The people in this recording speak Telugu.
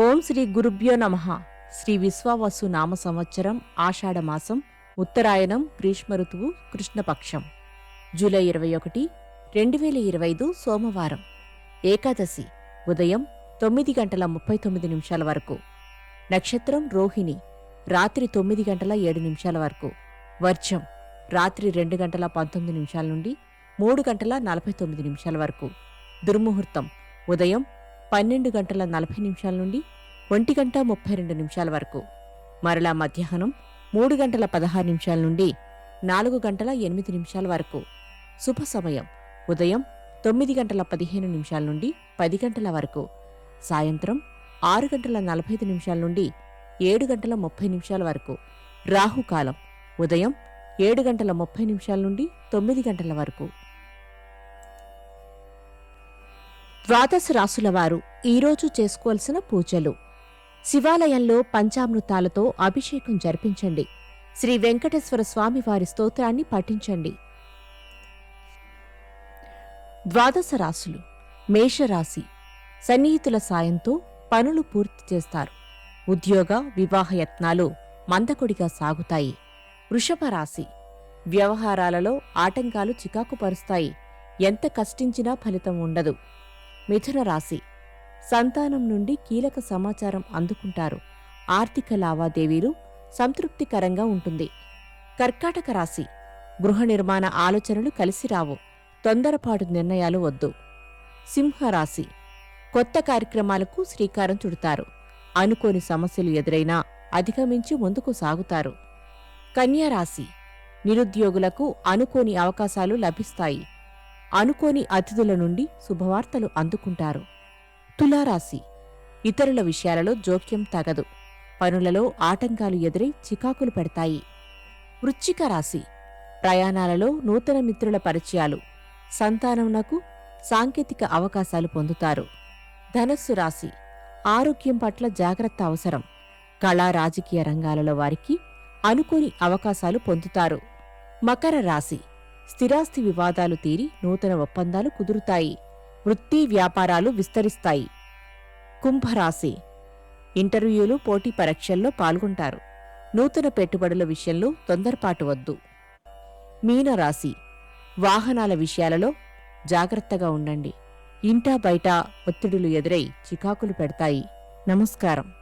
ఓం శ్రీ గురుభ్యో నమ. శ్రీ విశ్వావసు నామ సంవత్సరం ఆషాఢమాసం ఉత్తరాయణం గ్రీష్మ ఋతువు కృష్ణపక్షం. జూలై ఇరవై ఒకటి రెండు వేల ఇరవై ఐదు సోమవారం. ఏకాదశి ఉదయం తొమ్మిది గంటల ముప్పై తొమ్మిది నిమిషాల వరకు. నక్షత్రం రోహిణి రాత్రి తొమ్మిది గంటల ఏడు నిమిషాల వరకు. వర్షం రాత్రి రెండు గంటల పంతొమ్మిది నిమిషాల నుండి మూడు గంటల నలభై తొమ్మిది నిమిషాల వరకు. దుర్ముహూర్తం ఉదయం పన్నెండు గంటల నలభై నిమిషాల నుండి ఒంటి గంట ముప్పై రెండు నిమిషాల వరకు. మరలా మధ్యాహ్నం మూడు గంటల పదహారు నిమిషాల నుండి నాలుగు గంటల ఎనిమిది నిమిషాల వరకు. శుభ సమయం. ఉదయం తొమ్మిది గంటల పదిహేను నిమిషాల నుండి పది గంటల వరకు. సాయంత్రం ఆరు గంటల నలభై ఐదు నిమిషాల నుండి ఏడు గంటల ముప్పై నిమిషాల వరకు. రాహుకాలం. ఉదయం ఏడు గంటల ముప్పై నిమిషాల నుండి తొమ్మిది గంటల వరకు. ద్వాదశ రాసుల వారు ఈరోజు చేసుకోవలసిన పూజలు. శివాలయంలో పంచామృతాలతో అభిషేకం జరిపించండి. శ్రీ వెంకటేశ్వర స్వామి వారి స్తోత్రాన్ని పఠించండి. ద్వాదశ రాశులు మేషరాశి. సన్నిహితుల సాయంతో పనులు పూర్తి చేస్తారు. ఉద్యోగ వివాహ యత్నాలు మందకొడిగా సాగుతాయి. వృషభ రాశి. వ్యవహారాలలో ఆటంకాలు చికాకు పరుస్తాయి ఎంత కష్టించినా ఫలితం ఉండదు. మిథున రాశి. సంతానం నుండి కీలక సమాచారం అందుకుంటారు. ఆర్థిక లావాదేవీలు సంతృప్తికరంగా ఉంటుంది. కర్కాటక రాశి. గృహ నిర్మాణ ఆలోచనలు కలిసి రావు. తొందరపాటు నిర్ణయాలు వద్దు. సింహరాశి కొత్త కార్యక్రమాలకు శ్రీకారం చుడతారు. అనుకోని సమస్యలు ఎదురైనా అధిగమించి ముందుకు సాగుతారు. కన్యారాశి నిరుద్యోగులకు అనుకోని అవకాశాలు లభిస్తాయి. అనుకోని అతిథుల నుండి శుభవార్తలు అందుకుంటారు. తులారాశి. ఇతరుల విషయాలలో జోక్యం తగదు. పనులలో ఆటంకాలు ఎదురై చికాకులు పెడతాయి. వృచ్చిక రాశి. ప్రయాణాలలో నూతన మిత్రుల పరిచయాలు సంతానమునకు సాంకేతిక అవకాశాలు పొందుతారు. ధనస్సు రాశి. ఆరోగ్యం పట్ల జాగ్రత్త అవసరం. కళా రాజకీయ రంగాలలో వారికి అనుకోని అవకాశాలు పొందుతారు. మకర రాశి. స్థిరాస్తి వివాదాలు తీరి నూతన ఒప్పందాలు కుదురుతాయి. వృత్తి వ్యాపారాలు విస్తరిస్తాయి. కుంభరాశి ఇంటర్వ్యూలు పోటీ పరీక్షల్లో పాల్గొంటారు. నూతన పెట్టుబడుల విషయంలో తొందరపాటు వద్దు. మీనరాశి వాహనాల విషయాలలో జాగ్రత్తగా ఉండండి. ఇంటా బయట ఒత్తిడులు ఎదురై చికాకులు పెడతాయి. నమస్కారం.